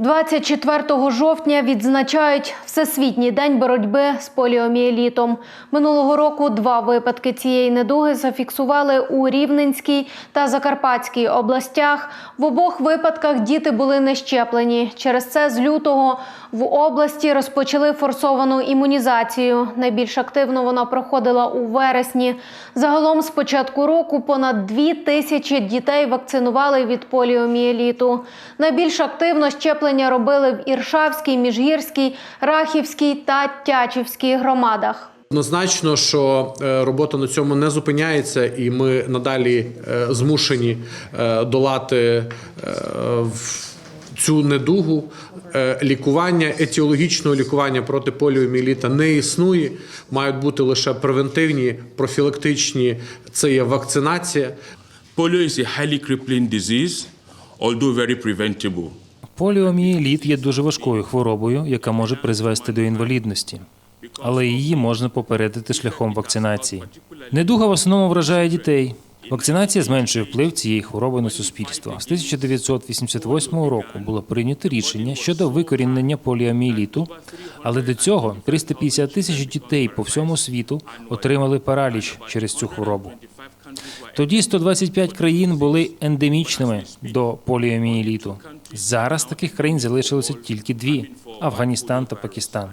24 жовтня відзначають Всесвітній день боротьби з поліомієлітом. Минулого року два випадки цієї недуги зафіксували у Рівненській та Закарпатській областях. В обох випадках діти були не щеплені. Через це з лютого в області розпочали форсовану імунізацію. Найбільш активно вона проходила у вересні. Загалом з початку року понад дві тисячі дітей вакцинували від поліомієліту. Найбільш активно щеплення робили в Іршавській, Міжгірській, Рахівській та Тячівській громадах. Однозначно, що е, робота на цьому не зупиняється, і ми надалі е, змушені е, долати в- цю недугу. Лікування етіологічного лікування проти поліоміеліта не існує. Мають бути лише превентивні, профілактичні. Це є вакцинація. Polio is a highly crippling disease, although very preventable. Поліомієліт є дуже важкою хворобою, яка може призвести до інвалідності, але її можна попередити шляхом вакцинації. Недуга в основному вражає дітей. Вакцинація зменшує вплив цієї хвороби на суспільство. З 1988 року було прийнято рішення щодо викорінення поліомієліту, але до цього 350 тисяч дітей по всьому світу отримали параліч через цю хворобу. Тоді 125 країн були ендемічними до поліомієліту. Зараз таких країн залишилося тільки дві: Афганістан та Пакистан.